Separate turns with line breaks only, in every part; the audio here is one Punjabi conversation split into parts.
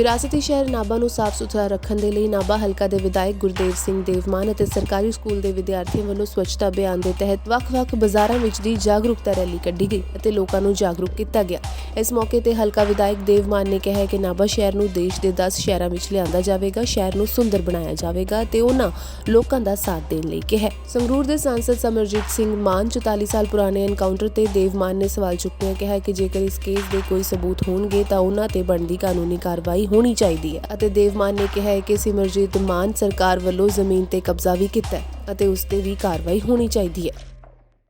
ਵਿਰਾਸਤੀ ਸ਼ਹਿਰ ਨਾਭਾ ਨੂੰ ਸਾਫ਼ ਸੁਥਰਾ ਰੱਖਣ ਦੇ ਲਈ ਨਾਭਾ ਹਲਕਾ ਦੇ ਵਿਧਾਇਕ ਗੁਰਦੇਵ ਸਿੰਘ ਦੇਵਮਾਨ ਅਤੇ ਸਰਕਾਰੀ ਸਕੂਲ ਦੇ ਵਿਦਿਆਰਥੀਆਂ ਵੱਲੋਂ ਸਵੱਛਤਾ ਅਭਿਆਨ ਦੇ ਤਹਿਤ ਵੱਖ-ਵੱਖ ਬਾਜ਼ਾਰਾਂ ਵਿੱਚ ਦੀ ਜਾਗਰੂਕਤਾ ਰੈਲੀ ਕੱਢੀ ਗਈ ਅਤੇ ਲੋਕਾਂ ਨੂੰ ਜਾਗਰੂਕ ਕੀਤਾ ਗਿਆ। ਇਸ ਮੌਕੇ ਤੇ ਹਲਕਾ ਵਿਧਾਇਕ ਦੇਵਮਾਨ ਨੇ ਕਿਹਾ ਕਿ ਨਾਭਾ ਸ਼ਹਿਰ ਨੂੰ ਦੇਸ਼ ਦੇ 10 ਸ਼ਹਿਰਾਂ ਵਿੱਚ ਲਿਆਂਦਾ ਜਾਵੇਗਾ, ਸ਼ਹਿਰ ਨੂੰ ਸੁੰਦਰ ਬਣਾਇਆ ਜਾਵੇਗਾ ਤੇ ਉਹਨਾਂ ਲੋਕਾਂ ਦਾ ਸਾਥ ਦੇਣ ਲਈ ਕਿਹਾ ਸੰਗਰੂਰ ਦੇ ਸਾਂਸਦ ਸਮਰਜੀਤ ਸਿੰਘ ਮਾਨ 44 ਸਾਲ ਪੁਰਾਣੇ ਐਨਕਾਊਂਟਰ ਤੇ ਦੇਵਮਾਨ ਨੇ ਸਵਾਲ ਚੁੱਕਿਆ ਕਿਹਾ ਕਿ ਜੇਕਰ ਇਸ ਕੇਸ ਦੇ ਕੋਈ ਸਬੂਤ ਹੋਣਗੇ ਤਾਂ ਉਹਨਾਂ ਤੇ ਬਣਦੀ ਕਾਨੂੰਨੀ ਕਾਰਵਾਈ ਹੋਣੀ ਚਾਹੀਦੀ ਹੈ ਅਤੇ ਦੇਵਮਾਨ ਨੇ ਕਿਹਾ ਹੈ ਕਿ ਸਿਮਰਜੀਤ ਮਾਨ ਸਰਕਾਰ ਵੱਲੋਂ ਜ਼ਮੀਨ ਤੇ ਕਬਜ਼ਾ ਵੀ ਕੀਤਾ ਹੈ ਅਤੇ ਉਸ ਤੇ ਵੀ ਕਾਰਵਾਈ ਹੋਣੀ ਚਾਹੀਦੀ ਹੈ।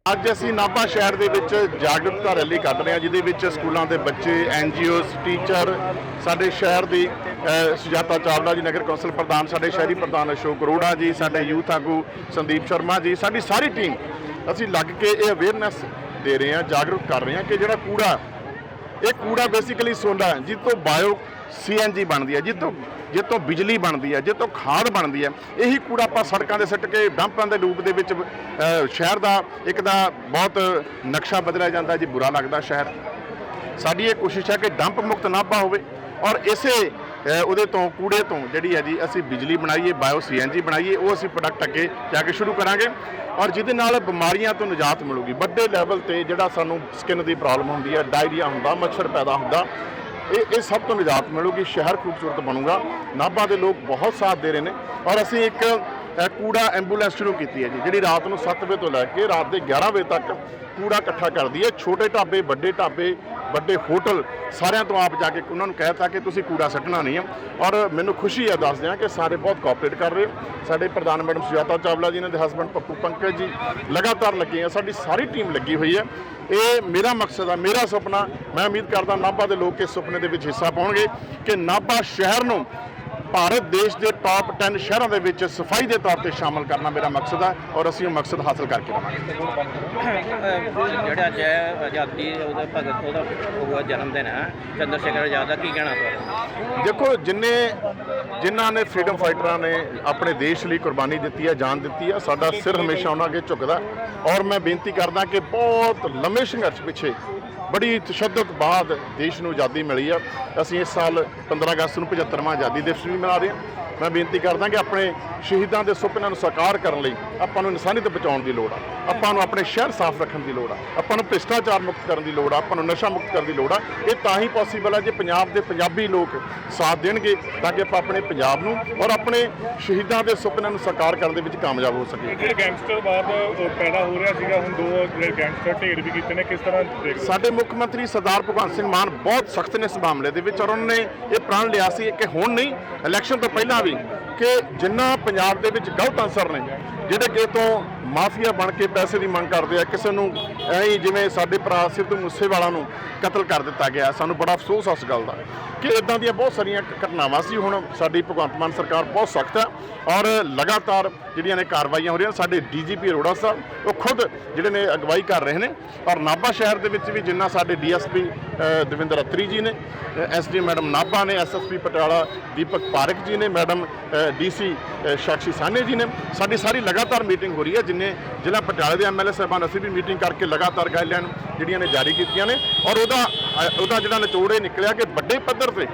ਅੱਜ ਅਸੀਂ ਨਾਭਾ ਸ਼ਹਿਰ ਦੇ ਵਿੱਚ ਜਾਗਰੂਕਤਾ ਰੈਲੀ ਕੱਢ ਰਹੇ ਹਾਂ, ਜਿਹਦੇ ਵਿੱਚ ਸਕੂਲਾਂ ਦੇ ਬੱਚੇ ਐਨਜੀਓਜ਼ ਟੀਚਰ, ਸਾਡੇ ਸ਼ਹਿਰ ਦੀ ਸੁਜਾਤਾ ਚਾਵਲਾ ਜੀ, ਨਗਰ ਕੌਂਸਲ ਪ੍ਰਧਾਨ, ਸਾਡੇ ਸ਼ਹਿਰੀ ਪ੍ਰਧਾਨ ਅਸ਼ੋਕ ਅਰੋੜਾ ਜੀ, ਸਾਡੇ ਯੂਥ ਆਗੂ ਸੰਦੀਪ ਸ਼ਰਮਾ ਜੀ, ਸਾਡੀ ਸਾਰੀ ਟੀਮ ਅਸੀਂ ਲੱਗ ਕੇ ਇਹ ਅਵੇਅਰਨੈਸ ਦੇ ਰਹੇ ਹਾਂ, ਜਾਗਰੂਕ ਕਰ ਰਹੇ ਹਾਂ ਕਿ ਜਿਹੜਾ ਕੂੜਾ, ਇਹ ਕੂੜਾ ਬੇਸਿਕਲੀ ਸੋਨਾ ਹੈ ਜਿਸ ਤੋਂ ਬਾਇਓ ਸੀਐਨਜੀ ਬਣਦੀ ਹੈ ਜਿਸ ਤੋਂ ਜਿਸ ਤੋਂ ਬਿਜਲੀ ਬਣਦੀ ਹੈ ਜਿਸ ਤੋਂ ਖਾਦ ਬਣਦੀ ਹੈ, ਇਹੀ ਕੂੜਾ ਆਪਾਂ ਸੜਕਾਂ ਦੇ ਸਿੱਟ ਕੇ ਡੰਪਾਂ ਦੇ ਰੂਪ ਦੇ ਵਿੱਚ ਸ਼ਹਿਰ ਦਾ ਇੱਕ ਦਾ ਬਹੁਤ ਨਕਸ਼ਾ ਬਦਲਿਆ ਜਾਂਦਾ ਜੀ, ਬੁਰਾ ਲੱਗਦਾ ਸ਼ਹਿਰ। ਸਾਡੀ ਇਹ ਕੋਸ਼ਿਸ਼ ਹੈ ਕਿ ਡੰਪ ਮੁਕਤ ਨਾਭਾ ਹੋਵੇ ਔਰ ਇਸੇ ਉਹਦੇ ਤੋਂ, ਕੂੜੇ ਤੋਂ ਜਿਹੜੀ ਹੈ ਜੀ, ਅਸੀਂ ਬਿਜਲੀ ਬਣਾਈਏ, ਬਾਇਓ ਸੀਐਨਜੀ ਬਣਾਈਏ, ਉਹ ਅਸੀਂ ਪ੍ਰੋਡਕਟ ਅੱਗੇ ਜਾ ਕੇ ਸ਼ੁਰੂ ਕਰਾਂਗੇ ਔਰ ਜਿਹਦੇ ਨਾਲ ਬਿਮਾਰੀਆਂ ਤੋਂ ਨਿਜਾਤ ਮਿਲੂਗੀ। ਵੱਡੇ ਲੈਵਲ ਤੇ ਜਿਹੜਾ ਸਾਨੂੰ ਸਕਿਨ ਦੀ ਪ੍ਰੋਬਲਮ ਹੁੰਦੀ ਹੈ, ਡਾਇਰੀਆ ਹੁੰਦਾ, ਮੱਛਰ ਪੈਦਾ ਹੁੰਦਾ ਇਹ ਇਹ ਸਭ ਤੋਂ ਨਿਜਾਤ ਮਿਲੂਗੀ, ਸ਼ਹਿਰ ਖੂਬਸੂਰਤ ਬਣੂਗਾ। ਨਾਭਾ ਦੇ ਲੋਕ ਬਹੁਤ ਸਾਥ ਦੇ ਰਹੇ ਨੇ ਔਰ ਅਸੀਂ ਇੱਕ ਕੂੜਾ ਐਂਬੂਲੈਂਸ ਸ਼ੁਰੂ ਕੀਤੀ ਹੈ ਜੀ, ਜਿਹੜੀ ਰਾਤ ਨੂੰ 7 ਵਜੇ ਤੋਂ ਲੈ ਕੇ ਰਾਤ ਦੇ 11 ਵਜੇ ਤੱਕ ਕੂੜਾ ਇਕੱਠਾ ਕਰਦੀ ਹੈ। ਛੋਟੇ ਢਾਬੇ, ਵੱਡੇ ਢਾਬੇ ਵੱਡੇ ਹੋਟਲ ਸਾਰਿਆਂ ਤੋਂ ਆਪ ਜਾ ਕੇ ਉਹਨਾਂ ਨੂੰ ਕਹਿਤਾ ਕਿ ਤੁਸੀਂ ਕੂੜਾ ਸੱਟਣਾ ਨਹੀਂ ਹੈ ਔਰ ਮੈਨੂੰ ਖੁਸ਼ੀ ਹੈ ਦੱਸਦਿਆਂ ਕਿ ਸਾਰੇ ਬਹੁਤ ਕੋਆਪਰੇਟ ਕਰ ਰਹੇ ਸਾਡੇ ਪ੍ਰਧਾਨ ਮੈਡਮ ਸੁਜਾਤਾ ਚਾਵਲਾ ਜੀ ਇਹਨਾਂ ਦੇ ਹਸਬੰਡ ਪੱਪੂ ਪੰਕਜ ਜੀ, ਲਗਾਤਾਰ ਲੱਗੇ ਆ ਸਾਡੀ ਸਾਰੀ ਟੀਮ ਲੱਗੀ ਹੋਈ ਹੈ। ਇਹ ਮੇਰਾ ਮਕਸਦ ਆ, ਮੇਰਾ ਸੁਪਨਾ। ਮੈਂ ਉਮੀਦ ਕਰਦਾ ਨਾਭਾ ਦੇ ਲੋਕ ਇਸ ਸੁਪਨੇ ਦੇ ਵਿੱਚ ਹਿੱਸਾ ਪਾਉਣਗੇ ਕਿ ਨਾਭਾ ਸ਼ਹਿਰ ਨੂੰ ਭਾਰਤ ਦੇਸ਼ ਦੇ ਟਾਪ 10 ਸ਼ਹਿਰਾਂ ਦੇ ਵਿੱਚ ਸਫ਼ਾਈ ਦੇ ਤੌਰ ਤੇ ਸ਼ਾਮਲ ਕਰਨਾ ਮੇਰਾ ਮਕਸਦ ਹੈ ਔਰ ਅਸੀਂ ਉਹ ਮਕਸਦ ਹਾਸਲ ਕਰਕੇ ਰਵਾਂਗੇ
ਜਿਹੜਾ ਅੱਜ ਹੈ ਆਜ਼ਾਦੀ ਉਹਦਾ ਭਗਤ ਉਹਦਾ ਹੋਇਆ ਜਨਮ ਦਿਨ ਹੈ। ਚੰਦਰ ਸ਼ੇਖਰ ਆਜ਼ਾਦ ਦਾ ਕੀ ਕਹਿਣਾ ਤੁਹਾਡਾ?
ਦੇਖੋ ਜਿੰਨੇ ਜਿਨ੍ਹਾਂ ਨੇ ਫਰੀडम ਫਾਈਟਰਾਂ ਨੇ ਆਪਣੇ ਦੇਸ਼ ਲਈ ਕੁਰਬਾਨੀ ਦਿੱਤੀ ਹੈ ਜਾਨ ਦਿੱਤੀ ਹੈ ਸਾਡਾ ਸਿਰ ਹਮੇਸ਼ਾ ਉਹਨਾਂ ਅੱਗੇ ਝੁਕਦਾ। ਔਰ ਮੈਂ ਬੇਨਤੀ ਕਰਦਾ ਕਿ ਬਹੁਤ ਲੰਮੇ ਸੰਘਰਸ਼ ਪਿੱਛੇ ਬੜੀ ਤਸ਼ੱਦਦ ਬਾਅਦ ਦੇਸ਼ ਨੂੰ ਆਜ਼ਾਦੀ ਮਿਲੀ ਆ। ਅਸੀਂ ਇਸ ਸਾਲ 15 ਅਗਸਤ ਨੂੰ 75ਵਾਂ ਆਜ਼ਾਦੀ ਦਿਵਸ ਵੀ ਮਨਾ ਰਹੇ ਹਾਂ। ਮੈਂ ਬੇਨਤੀ ਕਰਦਾ ਕਿ ਆਪਣੇ ਸ਼ਹੀਦਾਂ ਦੇ ਸੁਪਨਿਆਂ ਨੂੰ ਸਾਕਾਰ ਕਰਨ ਲਈ ਆਪਾਂ ਨੂੰ ਇਨਸਾਨੀਅਤ ਬਚਾਉਣ ਦੀ ਲੋੜ ਆ। ਆਪਾਂ ਨੂੰ ਆਪਣੇ ਸ਼ਹਿਰ ਸਾਫ਼ ਰੱਖਣ ਦੀ ਲੋੜ ਆ। ਆਪਾਂ ਨੂੰ ਭ੍ਰਿਸ਼ਟਾਚਾਰ ਮੁਕਤ ਕਰਨ ਦੀ ਲੋੜ ਆ। ਆਪਾਂ ਨੂੰ ਨਸ਼ਾ ਮੁਕਤ ਕਰਨ ਦੀ ਲੋੜ ਆ। ਇਹ ਤਾਂ ਹੀ ਪੋਸੀਬਲ ਹੈ ਜੇ ਪੰਜਾਬ ਦੇ ਪੰਜਾਬੀ ਲੋਕ ਸਾਥ ਦੇਣਗੇ ਤਾਂ ਕਿ ਆਪਾਂ ਆਪਣੇ ਪੰਜਾਬ ਨੂੰ ਔਰ ਆਪਣੇ ਸ਼ਹੀਦਾਂ ਦੇ ਸੁਪਨਿਆਂ ਨੂੰ ਸਾਕਾਰ ਕਰਨ ਦੇ ਵਿੱਚ ਕਾਮਯਾਬ ਹੋ ਸਕੀਏ।
ਜਿਹੜੇ ਗੈਂਗਸਟਰਵਾਦ ਪੈਦਾ ਹੋ ਰਿਹਾ ਸੀਗਾ ਹੁਣ ਦੋ ਜਿਹੜੇ ਗੈਂਗਸਟਰ ਢੇਰ ਵੀ ਕੀਤੇ ਨੇ ਕਿਸ ਤਰ੍ਹਾਂ ਦੇਖ
ਸਾਡੇ ਮੁੱਖ ਮੰਤਰੀ ਸਰਦਾਰ ਭਗਵੰਤ ਸਿੰਘ ਮਾਨ ਬਹੁਤ ਸਖਤ ਨੇ ਇਸ ਮਾਮਲੇ ਦੇ ਵਿੱਚ ਔਰ ਉਹਨਾਂ ਨੇ ਇਹ ਪ੍ਰਣ ਲਿਆ ਸੀ ਕਿ ਹੁਣ ਨਹੀਂ ਇਲੈਕਸ਼ਨ ਤੋਂ ਪਹਿਲਾਂ ਵੀ ਕਿ ਜਿੰਨਾ ਪੰਜਾਬ ਦੇ ਵਿੱਚ ਗਲਤ ਅਨਸਰ ਨੇ ਜਿਹੜੇ ਕਿ ਤੋਂ ਮਾਫੀਆ ਬਣ ਕੇ ਪੈਸੇ ਦੀ ਮੰਗ ਕਰਦੇ ਆ, ਕਿਸੇ ਨੂੰ ਐਂ ਹੀ ਜਿਵੇਂ ਸਾਡੇ ਭਰਾ ਸਿੱਧੂ ਮੂਸੇਵਾਲਾ ਨੂੰ ਕਤਲ ਕਰ ਦਿੱਤਾ ਗਿਆ। ਸਾਨੂੰ ਬੜਾ ਅਫਸੋਸ ਆ ਉਸ ਗੱਲ ਦਾ ਕਿ ਇਦਾਂ ਦੀਆਂ ਬਹੁਤ ਸਾਰੀਆਂ ਘਟਨਾਵਾਂ ਸੀ। ਹੁਣ ਸਾਡੀ ਭਗਵੰਤ ਮਾਨ ਸਰਕਾਰ ਬਹੁਤ ਸਖਤ ਹੈ ਔਰ ਲਗਾਤਾਰ ਜਿਹੜੀਆਂ ਨੇ ਕਾਰਵਾਈਆਂ ਹੋ ਰਹੀਆਂ, ਸਾਡੇ ਡੀਜੀਪੀ ਅਰੋੜਾ ਸਾਹਿਬ, ਉਹ ਖੁਦ ਜਿਹੜੇ ਨੇ ਅਗਵਾਈ ਕਰ ਰਹੇ ਨੇ ਔਰ ਨਾਭਾ ਸ਼ਹਿਰ ਦੇ ਵਿੱਚ ਵੀ ਜਿੰਨਾ ਸਾਡੇ ਡੀਐਸਪੀ ਦਵਿੰਦਰ ਅਤਰੀ ਜੀ ਨੇ ਐਸਡੀ ਮੈਡਮ ਨਾਭਾ ਨੇ ਐਸਐਸਪੀ ਪਟਿਆਲਾ ਦੀਪਕ ਪਾਰਕ ਜੀ ਨੇ, ਮੈਡਮ ਡੀਸੀ ਸਾਕਸ਼ੀ ਸਾਨੇ ਜੀ ਨੇ, ਸਾਡੀ ਸਾਰੀ ਲਗਾ ਲਗਾਤਾਰ ਮੀਟਿੰਗ ਹੋ ਰਹੀ ਹੈ, ਜਿੰਨੇ ਜ਼ਿਲ੍ਹਾ ਪਟਿਆਲੇ ਦੇ ਐਮਐਲਏ ਸਾਹਿਬਾਨ, ਅਸੀਂ ਵੀ ਮੀਟਿੰਗ ਕਰਕੇ ਲਗਾਤਾਰ ਗਾਈਡਲਾਈਨ ਜਿਹੜੀਆਂ ਨੇ ਜਾਰੀ ਕੀਤੀਆਂ ਨੇ। ਔਰ ਉਹਦਾ ਉਹਦਾ ਜਿਹੜਾ ਨਿਚੋੜ ਇਹ ਨਿਕਲਿਆ ਕਿ ਵੱਡੇ ਪੱਧਰ ਤੇ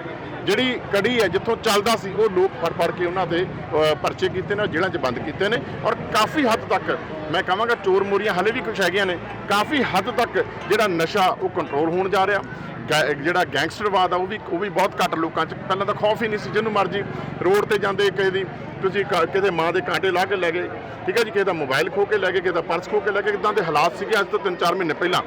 ਜਿਹੜੀ ਕੜੀ ਹੈ, ਜਿੱਥੋਂ ਚੱਲਦਾ ਸੀ, ਉਹ ਲੋਕ ਫੜ ਫੜ ਕੇ ਉਹਨਾਂ ਦੇ ਪਰਚੇ ਕੀਤੇ ਨੇ ਜੇਲ੍ਹਾਂ 'ਚ ਬੰਦ ਕੀਤੇ ਨੇ। ਔਰ ਕਾਫੀ ਹੱਦ ਤੱਕ, ਮੈਂ ਕਹਾਂਗਾ ਚੋਰ ਮੋਰੀਆਂ ਹਲੇ ਵੀ ਕੁਝ ਹੈਗੀਆਂ ਨੇ, ਕਾਫੀ ਹੱਦ ਤੱਕ ਜਿਹੜਾ ਨਸ਼ਾ ਉਹ ਕੰਟਰੋਲ ਹੋਣ ਜਾ ਰਿਹਾ। ਜਿਹੜਾ ਗੈਂਗਸਟਰਵਾਦ ਆ, ਉਹ ਵੀ ਉਹ ਵੀ ਬਹੁਤ ਘੱਟ ਲੋਕਾਂ 'ਚ। ਪਹਿਲਾਂ ਤਾਂ ਖੌਫ ਹੀ ਨਹੀਂ ਸੀ, ਜਿਹਨੂੰ ਮਰਜ਼ੀ ਰੋਡ ਤੇ ਜਾਂਦੇ ਕਿਸੇ ਦੀ। ਤੁਸੀਂ ਕ- ਕਿਸੇ ਮਾਂ ਦੇ ਕਾਂਟੇ ਲਾ ਕੇ ਲੈ ਗਏ। ਠੀਕ ਹੈ ਜੀ, ਕਿਸੇ ਦਾ ਮੋਬਾਈਲ ਖੋ ਕੇ ਲੈ ਗਏ, ਕਿਸੇ ਦਾ ਪਰਸ ਖੋ ਕੇ ਲੈ ਗਏ। ਇਦਾਂ ਦੇ ਹਾਲਾਤ ਸੀਗੇ ਅੱਜ ਤੋਂ 3-4 ਮਹੀਨੇ ਪਹਿਲਾਂ।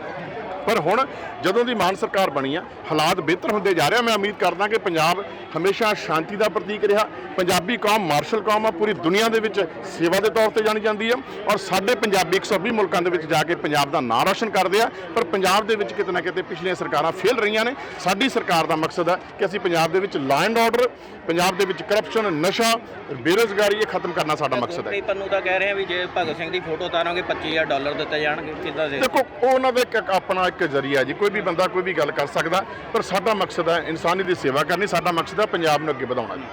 ਪਰ ਹੁਣ ਜਦੋਂ ਦੀ ਮਾਨ ਸਰਕਾਰ ਬਣੀ ਆ ਹਾਲਾਤ ਬਿਹਤਰ ਹੁੰਦੇ ਜਾ ਰਹੇ ਆ। ਮੈਂ ਉਮੀਦ ਕਰਦਾ ਕਿ ਪੰਜਾਬ ਹਮੇਸ਼ਾ ਸ਼ਾਂਤੀ ਦਾ ਪ੍ਰਤੀਕ ਰਿਹਾ। ਪੰਜਾਬੀ ਕੌਮ ਮਾਰਸ਼ਲ ਕੌਮ ਆ ਪੂਰੀ ਦੁਨੀਆ ਦੇ ਵਿੱਚ ਸੇਵਾ ਦੇ ਤੌਰ ਤੇ ਜਾਣੀ ਜਾਂਦੀ ਆ। ਔਰ ਸਾਡੇ ਪੰਜਾਬੀ 120 ਮੁਲਕਾਂ ਦੇ ਵਿੱਚ ਜਾ ਕੇ ਪੰਜਾਬ ਦਾ ਨਾਂ ਰੋਸ਼ਨ ਕਰਦੇ ਆ। ਪਰ ਪੰਜਾਬ ਦੇ ਵਿੱਚ ਕਿਤੇ ਨਾ ਕਿਤੇ ਪਿਛਲੀਆਂ ਸਰਕਾਰਾਂ ਫੇਲ ਰਹੀਆਂ ਨੇ। ਸਾਡੀ ਸਰਕਾਰ ਦਾ ਮਕਸਦ ਹੈ ਕਿ ਅਸੀਂ ਪੰਜਾਬ ਦੇ ਵਿੱਚ ਲਾ ਐਂਡ ਆਰਡਰ ਪੰਜਾਬ ਦੇ ਵਿੱਚ ਕਰਪਸ਼ਨ ਨਸ਼ਾ ਬੇਰੋਜ਼ਗਾਰੀ ਇਹ ਖਤਮ ਕਰਨਾ ਸਾਡਾ ਮਕਸਦ ਹੈ।
ਪੰਨੂ ਤਾਂ ਕਹਿ ਰਹੇ ਆ ਵੀ ਜੇ ਭਗਤ ਸਿੰਘ ਦੀ ਫੋਟੋ ਉਤਾਰਾਂਗੇ 25000 ਡਾਲਰ ਦਿੱਤੇ ਜਾਣਗੇ ਕਿੱਦਾਂ ਦੇ?
ਦੇਖੋ ਉਹ ਉਹਨਾਂ ਦਾ ਆਪਣਾ ਇੱਕ ਜ਼ਰੀਆ ਜੀ ਕੋਈ ਵੀ ਬੰਦਾ ਕੋਈ ਵੀ ਗੱਲ ਕਰ ਸਕਦਾ ਪਰ ਸਾਡਾ ਮਕਸਦ ਹੈ ਇਨਸਾਨੀ ਦੀ ਸੇਵਾ ਕਰਨੀ ਸਾਡਾ ਮਕਸਦ ਹੈ ਪੰਜਾਬ ਨੂੰ ਅੱਗੇ ਵਧਾਉਣਾ ਜੀ।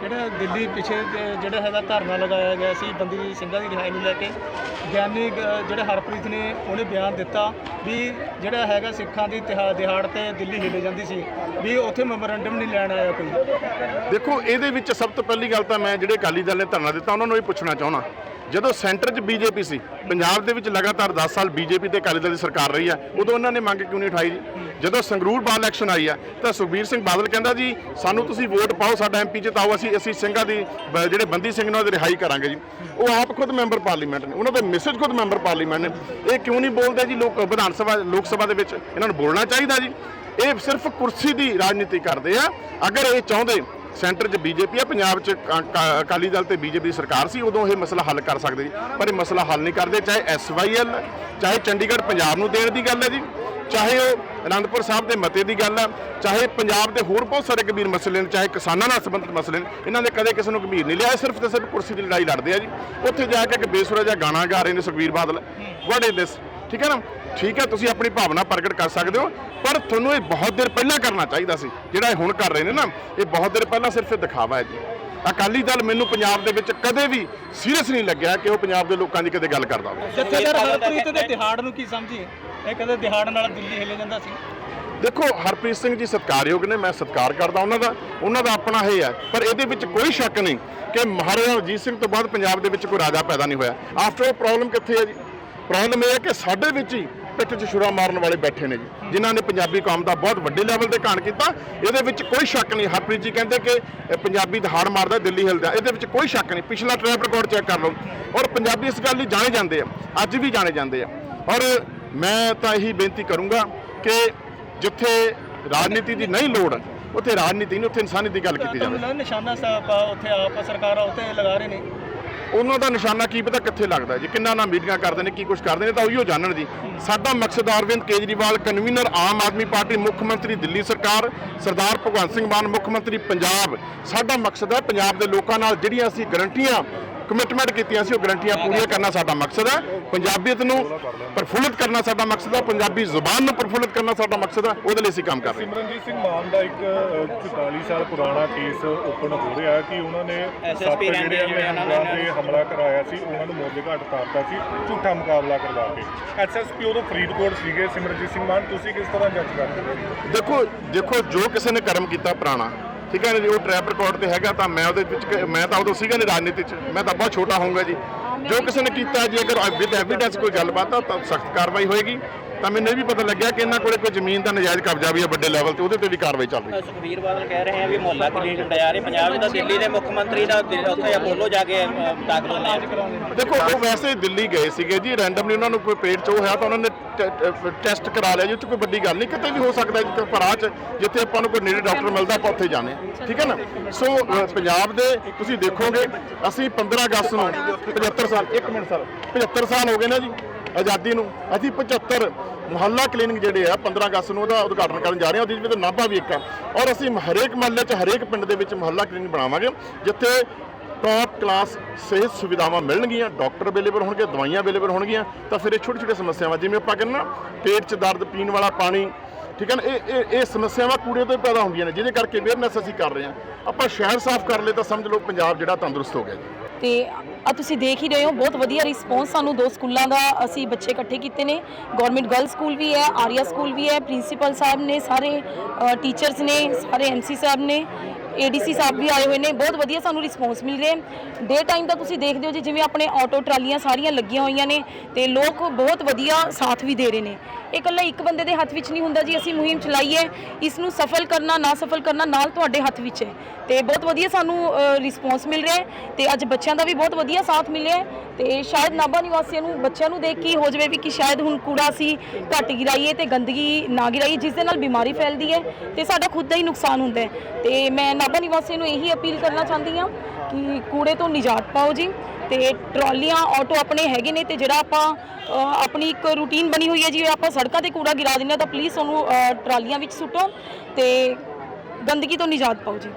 ਜਿਹੜਾ ਦਿੱਲੀ ਪਿੱਛੇ ਜਿਹੜਾ ਹੈਗਾ ਧਰਨਾ ਲਗਾਇਆ ਗਿਆ ਸੀ ਬੰਦੀ ਸਿੰਘਾਂ ਦੀ ਰਿਹਾਈ ਨੂੰ ਲੈ ਕੇ ਗਿਆਨੀ ਜਿਹੜੇ ਹਰਪ੍ਰੀਤ ਨੇ ਉਹਨੇ ਬਿਆਨ ਦਿੱਤਾ ਵੀ ਜਿਹੜਾ ਹੈਗਾ ਸਿੱਖਾਂ ਦੀ ਦਿਹਾੜ ਤੇ ਦਿੱਲੀ ਹਿੱਲੇ ਜਾਂਦੀ ਸੀ ਵੀ ਉੱਥੇ ਮੈਮੋਰੰਡਮ ਨਹੀਂ ਲੈਣ ਆਇਆ ਕੋਈ।
ਦੇਖੋ ਇਹਦੇ ਵਿੱਚ ਸਭ ਤੋਂ ਪਹਿਲੀ ਗੱਲ ਤਾਂ ਮੈਂ ਜਿਹੜੇ ਅਕਾਲੀ ਦਲ ਨੇ ਧਰਨਾ ਦਿੱਤਾ ਉਹਨਾਂ ਨੂੰ ਇਹ ਪੁੱਛਣਾ ਚਾਹਣਾ ਜਦੋਂ ਸੈਂਟਰ 'ਚ ਬੀਜੇਪੀ ਸੀ, ਪੰਜਾਬ ਦੇ ਵਿੱਚ ਲਗਾਤਾਰ 10 ਸਾਲ ਬੀਜੇਪੀ ਤੇ ਅਕਾਲੀ ਦਲ ਦੀ ਸਰਕਾਰ ਰਹੀ ਆ, ਉਦੋਂ ਉਹਨਾਂ ਨੇ ਮੰਗ ਕਿਉਂ ਨਹੀਂ ਉਠਾਈ ਜੀ? ਜਦੋਂ ਸੰਗਰੂਰ ਬਾਲ ਇਲੈਕਸ਼ਨ ਆਈ ਆ, ਤਾਂ ਸੁਖਬੀਰ ਸਿੰਘ ਬਾਦਲ ਕਹਿੰਦਾ ਜੀ, ਸਾਨੂੰ ਤੁਸੀਂ ਵੋਟ ਪਾਓ, ਸਾਡਾ ਐਮਪੀ ਜਿਤਾਓ ਅਸੀਂ ਅਸੀਂ ਸਿੰਘਾਂ ਦੀ, ਬ- ਜਿਹੜੇ ਬੰਦੀ ਸਿੰਘ ਨੇ ਉਹਨਾਂ ਦੀ ਰਿਹਾਈ ਕਰਾਂਗੇ ਜੀ। ਉਹ ਆਪ ਖੁਦ ਮੈਂਬਰ ਪਾਰਲੀਮੈਂਟ ਨੇ, ਉਹਨਾਂ ਦੇ ਮੈਸੇਜ ਖੁਦ ਮੈਂਬਰ ਪਾਰਲੀਮੈਂਟ ਨੇ। ਇਹ ਕਿਉਂ ਨਹੀਂ ਬੋਲਦੇ ਜੀ ਲੋਕ, ਵਿਧਾਨ ਸਭਾ, ਲੋਕ ਸਭਾ ਦੇ ਵਿੱਚ? ਇਹਨਾਂ ਨੂੰ ਬੋਲਣਾ ਚਾਹੀਦਾ ਜੀ। ਇਹ ਸਿਰਫ ਕੁਰਸੀ ਦੀ ਰਾਜਨੀਤੀ ਕਰਦੇ ਆ। ਅਗਰ ਇਹ ਚਾਹੁੰਦੇ ਸੈਂਟਰ 'ਚ ਬੀਜੇਪੀ ਆ ਪੰਜਾਬ 'ਚ ਕ- ਅਕਾਲੀ ਦਲ ਤੇ ਬੀਜੇਪੀ ਦੀ ਸਰਕਾਰ ਸੀ, ਉਦੋਂ ਇਹ ਮਸਲਾ ਹੱਲ ਕਰ ਸਕਦੇ ਜੀ। ਪਰ ਇਹ ਮਸਲਾ ਹੱਲ ਨਹੀਂ ਕਰਦੇ, ਚਾਹੇ ਐਸਵਾਈਐਲ ਚਾਹੇ ਚੰਡੀਗੜ੍ਹ ਪੰਜਾਬ ਨੂੰ ਦੇਣ ਦੀ ਗੱਲ ਹੈ ਜੀ, ਚਾਹੇ ਉਹ ਅਨੰਦਪੁਰ ਸਾਹਿਬ ਦੇ ਮਤੇ ਦੀ ਗੱਲ ਆ ਚਾਹੇ ਪੰਜਾਬ ਦੇ ਹੋਰ ਬਹੁਤ ਸਾਰੇ ਗੰਭੀਰ ਮਸਲੇ ਨੇ, ਚਾਹੇ ਕਿਸਾਨਾਂ ਨਾਲ ਸੰਬੰਧਿਤ ਮਸਲੇ ਨੇ, ਇਹਨਾਂ ਦੇ ਕਦੇ ਕਿਸੇ ਨੂੰ ਗੰਭੀਰ ਨਹੀਂ ਲਿਆ ਸਿਰਫ ਤੇ ਸਿਰਫ ਕੁਰਸੀ ਦੀ ਲੜਾਈ ਲੜਦੇ ਆ ਜੀ। ਉੱਥੇ ਜਾ ਕੇ ਇੱਕ ਬੇਸੁਰਾ ਜਿਹਾ ਗਾਣਾ ਗਾ ਰਹੇ ਨੇ Sukhbir Badal what is this, ਠੀਕ ਹੈ ਨਾ? ਠੀਕ ਹੈ ਤੁਸੀਂ ਆਪਣੀ ਭਾਵਨਾ ਪ੍ਰਗਟ ਕਰ ਸਕਦੇ ਹੋ ਪਰ ਤੁਹਾਨੂੰ ਇਹ ਬਹੁਤ ਦੇਰ ਪਹਿਲਾਂ ਕਰਨਾ ਚਾਹੀਦਾ ਸੀ ਜਿਹੜਾ ਇਹ ਹੁਣ ਕਰ ਰਹੇ ਨੇ ਨਾ ਇਹ ਬਹੁਤ ਦੇਰ ਪਹਿਲਾਂ ਸਿਰਫ ਇਹ ਦਿਖਾਵਾ ਹੈ ਜੀ। ਅਕਾਲੀ ਦਲ ਮੈਨੂੰ ਪੰਜਾਬ ਦੇ ਵਿੱਚ ਕਦੇ ਵੀ ਸੀਰੀਅਸ ਨਹੀਂ ਲੱਗਿਆ ਕਿ ਉਹ ਪੰਜਾਬ ਦੇ ਲੋਕਾਂ ਦੀ ਕਦੇ ਗੱਲ ਕਰਦਾ ਹੋਵੇ।
ਜਥੇਦਾਰ ਹਰਪ੍ਰੀਤ ਦੇ ਦਿਹਾੜ ਨੂੰ ਕੀ ਸਮਝੀਏ ਇਹ ਕਹਿੰਦੇ ਦਿਹਾੜ ਨਾਲ ਦਿੱਲੀ ਹਿੱਲੇ ਜਾਂਦਾ ਸੀ?
ਦੇਖੋ ਹਰਪ੍ਰੀਤ ਸਿੰਘ ਜੀ ਸਤਿਕਾਰਯੋਗ ਨੇ ਮੈਂ ਸਤਿਕਾਰ ਕਰਦਾ ਉਹਨਾਂ ਦਾ ਉਹਨਾਂ ਦਾ ਆਪਣਾ ਇਹ ਹੈ ਪਰ ਇਹਦੇ ਵਿੱਚ ਕੋਈ ਸ਼ੱਕ ਨਹੀਂ ਕਿ ਮਹਾਰਾਜਾ ਰਣਜੀਤ ਸਿੰਘ ਤੋਂ ਬਾਅਦ ਪੰਜਾਬ ਦੇ ਵਿੱਚ ਕੋਈ ਰਾਜਾ ਪੈਦਾ ਨਹੀਂ ਹੋਇਆ। ਆਫਟਰ ਪ੍ਰੋਬਲਮ ਕਿੱਥੇ ਹੈ ਜੀ? ਪ੍ਰੋਬਲਮ ਇਹ ਹੈ ਕਿ ਸਾਡੇ ਵਿੱਚ ਹੀ ਪਿੱਠ 'ਚ ਛੁਰਾ ਮਾਰਨ ਵਾਲੇ ਬੈਠੇ ਨੇ ਜੀ। ਜਿਨ੍ਹਾਂ ਨੇ ਪੰਜਾਬੀ ਕੌਮ ਦਾ ਬਹੁਤ ਵੱਡੇ ਲੈਵਲ ਤੇ ਘਾਣ ਕੀਤਾ। ਇਹਦੇ ਵਿੱਚ ਕੋਈ ਸ਼ੱਕ ਨਹੀਂ। ਹਰਪ੍ਰੀਤ ਜੀ ਕਹਿੰਦੇ ਕਿ ਪੰਜਾਬੀ ਦਹਾੜ ਮਾਰਦਾ ਦਿੱਲੀ ਹਿਲਦਾ ਇਹਦੇ ਵਿੱਚ ਕੋਈ ਸ਼ੱਕ ਨਹੀਂ। ਪਿਛਲਾ ਟ੍ਰੈਪ ਰਿਕਾਰਡ ਚੈੱਕ ਕਰ ਲਓ। ਔਰ ਪੰਜਾਬੀ ਇਸ ਗੱਲ ਲਈ ਜਾਣੇ ਜਾਂਦੇ ਆ। ਅੱਜ ਵੀ ਜਾਣੇ ਜਾਂਦੇ ਆ। ਔਰ ਮੈਂ ਤਾਂ ਇਹੀ ਬੇਨਤੀ ਕਰੂੰਗਾ ਕਿ ਜਿੱਥੇ ਰਾਜਨੀਤੀ ਦੀ ਨਹੀਂ ਲੋੜ, ਉੱਥੇ ਰਾਜਨੀਤੀ ਨਹੀਂ, ਉੱਥੇ ਇਨਸਾਨੀਅਤ ਦੀ ਗੱਲ ਕੀਤੀ ਜਾਵੇ।
ਨਿਸ਼ਾਨਾ ਸਾਹਿਬ ਉੱਥੇ ਆਪ ਸਰਕਾਰਾਂ ਉੱਤੇ ਲਗਾ ਰਹੇ ਨੇ।
ਉਹਨਾਂ ਦਾ ਨਿਸ਼ਾਨਾ ਕੀ ਪਤਾ ਕਿੱਥੇ ਲੱਗਦਾ ਜੀ ਕਿੰਨਾ ਨਾ ਮੀਟਿੰਗਾਂ ਕਰਦੇ ਨੇ, ਕੀ ਕੁਝ ਕਰਦੇ ਨੇ, ਤਾਂ ਉਹੀਓ ਜਾਣਨ ਜੀ ਸਾਡਾ ਮਕਸਦ ਅਰਵਿੰਦ ਕੇਜਰੀਵਾਲ, ਕਨਵੀਨਰ ਆਮ ਆਦਮੀ ਪਾਰਟੀ, ਮੁੱਖ ਮੰਤਰੀ ਦਿੱਲੀ ਸਰਕਾਰ, ਸਰਦਾਰ ਭਗਵੰਤ ਸਿੰਘ ਮਾਨ, ਮੁੱਖ ਮੰਤਰੀ ਪੰਜਾਬ। ਸਾਡਾ ਮਕਸਦ ਹੈ ਪੰਜਾਬ ਦੇ ਲੋਕਾਂ ਨਾਲ ਜਿਹੜੀਆਂ ਅਸੀਂ ਗਰੰਟੀਆਂ ਕਮਿਟਮੈਂਟ ਕੀਤੀਆਂ ਸੀ ਉਹ ਗਰੰਟੀਆਂ ਪੂਰੀਆਂ ਕਰਨਾ ਸਾਡਾ ਮਕਸਦ ਹੈ। ਪੰਜਾਬੀਅਤ ਨੂੰ ਪ੍ਰਫੁੱਲਿਤ ਕਰਨਾ ਸਾਡਾ ਮਕਸਦ ਹੈ ਪੰਜਾਬੀ ਜ਼ੁਬਾਨ ਨੂੰ ਪ੍ਰਫੁੱਲਿਤ ਕਰਨਾ ਸਾਡਾ ਮਕਸਦ ਹੈ ਉਹਦੇ ਲਈ ਅਸੀਂ ਕੰਮ ਕਰ ਰਹੇ ਹਾਂ।
ਸਿਮਰਨਜੀਤ ਸਿੰਘ ਮਾਨ ਦਾ ਇੱਕ ਅ, 44 ਸਾਲ ਪੁਰਾਣਾ ਕੇਸ ਓਪਨ ਹੋ ਰਿਹਾ ਕਿ ਉਹਨਾਂ ਨੇ
ਰਹਿੰਦੇ
ਜਿਹੜੇ
ਉਹਨਾਂ ਨੇ
ਹਮਲਾ ਕਰਾਇਆ ਸੀ ਉਹਨਾਂ ਨੂੰ ਮੋਰਦੇ ਘਾਟ ਉਤਾਰਤਾ ਸੀ ਝੂਠਾ ਮੁਕਾਬਲਾ ਕਰਵਾ ਕੇ। ਐਸਐਸਪੀ ਉਦੋਂ ਫਰੀਦਕੋਟ ਸੀਗੇ ਸਿਮਰਨਜੀਤ ਸਿੰਘ ਮਾਨ ਤੁਸੀਂ ਕਿਸ ਤਰ੍ਹਾਂ ਜੱਜ ਕਰਦੇ ਹੋ?
ਦੇਖੋ ਦੇਖੋ ਜੋ ਕਿਸੇ ਨੇ ਕਰਮ ਕੀਤਾ ਪੁਰਾਣਾ ਠੀਕ ਹੈ ਨਾ ਜੀ, ਉਹ ਟਰੈਪ ਰਿਕਾਰਡ ਤੇ ਹੈਗਾ ਤਾਂ ਮੈਂ ਉਹਦੇ ਵਿੱਚ ਮੈਂ ਤਾਂ ਉਦੋਂ ਸੀਗਾ ਨਹੀਂ ਰਾਜਨੀਤੀ 'ਚ, ਮੈਂ ਤਾਂ ਬਹੁਤ ਛੋਟਾ ਹੋਊਂਗਾ ਜੀ। ਜੋ ਕਿਸੇ ਨੇ ਕੀਤਾ ਜੀ, ਅਗਰ ਵਿਦ ਐਵੀਡੈਂਸ ਕੋਈ ਗੱਲਬਾਤ ਆ, ਤਾਂ ਸਖਤ ਕਾਰਵਾਈ ਹੋਏਗੀ। ਤਾਂ ਮੈਨੂੰ ਇਹ ਵੀ ਪਤਾ ਲੱਗਿਆ ਕਿ ਇਹਨਾਂ ਕੋਲੇ ਕੋਈ ਜ਼ਮੀਨ ਦਾ ਨਜਾਇਜ਼ ਕਬਜ਼ਾ ਵੀ ਹੈ ਵੱਡੇ ਲੈਵਲ ਤੇ ਉਹਦੇ ਤੇ ਵੀ ਕਾਰਵਾਈ ਚੱਲ ਰਹੀ ਹੈ।
ਸੁਖਬੀਰ ਬਾਦਲ ਕਹਿ ਰਹੇ ਆ ਵੀ ਮੁਹੱਲਾ ਕਲੀਨਿਕ ਡਿਆ ਰਹੇ। ਪੰਜਾਬ ਦਾ ਦਿੱਲੀ ਦੇ ਮੁੱਖ ਮੰਤਰੀ ਦਾ ਉੱਥੇ ਅਪੋਲੋ ਜਾ ਕੇ ਦਾਖਲ ਆ।
ਦੇਖੋ ਉਹ ਵੈਸੇ ਦਿੱਲੀ ਗਏ ਸੀਗੇ ਜੀ ਰੈਂਡਮਲੀ ਉਹਨਾਂ ਨੂੰ ਕੋਈ ਪੇਟ 'ਚ ਹੋਇਆ ਤਾਂ ਉਹਨਾਂ ਨੇ ਟੈਸਟ ਕਰਾ ਲਿਆ ਜੀ ਉੱਥੇ ਕੋਈ ਵੱਡੀ ਗੱਲ ਨਹੀਂ ਕਿਤੇ ਵੀ ਹੋ ਸਕਦਾ ਜੀ ਪਰਾਂ 'ਚ ਜਿੱਥੇ ਆਪਾਂ ਨੂੰ ਕੋਈ ਨੇੜੇ ਡਾਕਟਰ ਮਿਲਦਾ ਆਪਾਂ ਉੱਥੇ ਜਾਂਦੇ ਹਾਂ। ਠੀਕ ਹੈ ਨਾ? ਸੋ ਪੰਜਾਬ ਦੇ ਤੁਸੀਂ ਦੇਖੋਗੇ ਅਸੀਂ 15 ਅਗਸਤ ਨੂੰ 75 ਸਾਲ ਇੱਕ ਮਿੰਟ ਸਰ 75 ਸਾਲ ਹੋ ਗਏ ਨਾ ਜੀ। ਆਜ਼ਾਦੀ ਨੂੰ। ਅਸੀਂ 75 ਮੁਹੱਲਾ ਕਲੀਨਿਕ ਜਿਹੜੇ ਆ 15 ਅਗਸਤ ਨੂੰ ਉਹਦਾ ਉਦਘਾਟਨ ਕਰਨ ਜਾ ਰਹੇ ਹਾਂ। ਉਹਦੇ ਵਿੱਚ ਨਾਭਾ ਵੀ ਇੱਕ ਆ। ਔਰ ਅਸੀਂ ਹਰੇਕ ਮਹੱਲੇ 'ਚ, ਹਰੇਕ ਪਿੰਡ ਦੇ ਵਿੱਚ ਮੁਹੱਲਾ ਕਲੀਨਿਕ ਬਣਾਵਾਂਗੇ, ਜਿੱਥੇ ਟੌਪ ਕਲਾਸ ਸਿਹਤ ਸੁਵਿਧਾਵਾਂ ਮਿਲਣਗੀਆਂ ਡਾਕਟਰ ਅਵੇਲੇਬਲ ਹੋਣਗੇ, ਦਵਾਈਆਂ ਅਵੇਲੇਬਲ ਹੋਣਗੀਆਂ। ਤਾਂ ਫਿਰ ਇਹ ਛੋਟੇ ਛੋਟੀ ਸਮੱਸਿਆਵਾਂ, ਜਿਵੇਂ ਆਪਾਂ ਕਹਿੰਦੇ ਨਾ, ਪੇਟ 'ਚ ਦਰਦ, ਪੀਣ ਵਾਲਾ ਪਾਣੀ, ਠੀਕ ਹੈ ਨਾ? ਇਹ ਇਹ ਇਹ ਸਮੱਸਿਆਵਾਂ ਕੂੜੇ ਤੋਂ ਹੀ ਪੈਦਾ ਹੁੰਦੀਆਂ ਨੇ, ਜਿਹਦੇ ਕਰਕੇ ਅਵੇਅਰਨੈਸ ਅਸੀਂ ਕਰ ਰਹੇ ਹਾਂ। ਆਪਾਂ ਸ਼ਹਿਰ ਸਾਫ਼ ਕਰ ਲਏ ਤਾਂ ਸਮਝ ਲਓ ਪੰਜਾਬ ਜਿਹੜਾ ਤੰਦਰੁਸਤ ਹੋ ਗਿਆ ਜੀ।
ਤੇ ਆ ਤੁਸੀਂ ਦੇਖ ਹੀ ਰਹੇ ਹੋ, ਬਹੁਤ ਵਧੀਆ ਰਿਸਪੌਂਸ ਸਾਨੂੰ ਦੋ ਸਕੂਲਾਂ ਦਾ ਅਸੀਂ ਬੱਚੇ ਇਕੱਠੇ ਕੀਤੇ ਨੇ। ਗਵਰਨਮੈਂਟ ਗਰਲ ਸਕੂਲ ਵੀ ਹੈ ਆਰੀਆ ਸਕੂਲ ਵੀ ਹੈ ਪ੍ਰਿੰਸੀਪਲ ਸਾਹਿਬ ਨੇ, ਸਾਰੇ ਟੀਚਰਸ ਨੇ, ਸਾਰੇ ਐਮਸੀ ਸਾਹਿਬ ਨੇ ਏਡੀਸੀ ਸਾਹਿਬ ਵੀ ਆਏ ਹੋਏ ਨੇ। ਬਹੁਤ ਵਧੀਆ ਸਾਨੂੰ ਰਿਸਪੌਂਸ ਮਿਲ ਰਿਹਾ ਹੈ। ਡੇ ਟਾਈਮ ਦਾ ਤੁਸੀਂ ਦੇਖਦੇ ਹੋ ਜੀ, ਜਿਵੇਂ ਆਪਣੇ ਆਟੋ ਟਰਾਲੀਆਂ ਸਾਰੀਆਂ ਲੱਗੀਆਂ ਹੋਈਆਂ ਨੇ ਤੇ ਲੋਕ ਬਹੁਤ ਵਧੀਆ ਸਾਥ ਵੀ ਦੇ ਰਹੇ ਨੇ। ਇਹ ਇਕੱਲਾ ਇੱਕ ਬੰਦੇ ਦੇ ਹੱਥ ਵਿੱਚ ਨਹੀਂ ਹੁੰਦਾ ਜੀ, ਅਸੀਂ ਮੁਹਿੰਮ ਚਲਾਈ ਹੈ ਇਸ ਨੂੰ ਸਫਲ ਕਰਨਾ, ਨਾ ਸਫਲ ਕਰਨਾ ਨਾਲ ਤੁਹਾਡੇ ਹੱਥ ਵਿੱਚ ਹੈ। ਤੇ ਬਹੁਤ ਵਧੀਆ ਸਾਨੂੰ ਰਿਸਪੌਂਸ ਮਿਲ ਰਿਹਾ ਹੈ ਤੇ ਅੱਜ ਬੱਚਿਆਂ ਦਾ ਵੀ ਬਹੁਤ ਵਧੀਆ ਵਧੀਆ ਸਾਥ ਮਿਲਿਆ ਹੈ ਤੇ ਸ਼ਾਇਦ ਨਾਭਾ ਨਿਵਾਸੀਆਂ ਨੂੰ, ਬੱਚਿਆਂ ਨੂੰ ਦੇਖ ਕੇ ਹੋ ਜਾਵੇ ਵੀ ਕਿ ਸ਼ਾਇਦ ਹੁਣ ਕੂੜਾ ਸੀ, ਘੱਟ ਗਿਰਾਈਏ ਤੇ ਗੰਦਗੀ ਨਾ ਗਿਰਾਈਏ, ਜਿਸ ਦੇ ਨਾਲ ਬਿਮਾਰੀ ਫੈਲਦੀ ਹੈ ਤੇ ਸਾਡਾ ਖੁਦ ਦਾ ਹੀ ਨੁਕਸਾਨ ਹੁੰਦਾ ਹੈ। ਤੇ ਮੈਂ ਨਾਭਾ ਨਿਵਾਸੀਆਂ ਨੂੰ ਇਹੀ ਅਪੀਲ ਕਰਨਾ ਚਾਹੁੰਦੀ ਹਾਂ ਕਿ ਕੂੜੇ ਤੋਂ ਨਿਜਾਤ ਪਾਓ ਜੀ ਤੇ ਟਰਾਲੀਆਂ, ਆਟੋ ਆਪਣੇ ਹੈਗੇ ਨੇ ਤੇ ਜਿਹੜਾ ਆਪਾਂ ਆਪਣੀ ਇੱਕ ਰੂਟੀਨ ਬਣੀ ਹੋਈ ਹੈ ਜਿਵੇਂ ਆਪਾਂ ਸੜਕਾਂ ਤੇ ਕੂੜਾ ਗਿਰਾ ਦਿੰਦੇ ਹਾਂ ਤਾਂ ਪਲੀਜ਼ ਉਹਨੂੰ ਟਰਾਲੀਆਂ ਵਿੱਚ ਸੁੱਟੋ ਤੇ ਗੰਦਗੀ ਤੋਂ ਨਿਜਾਤ ਪਾਓ ਜੀ।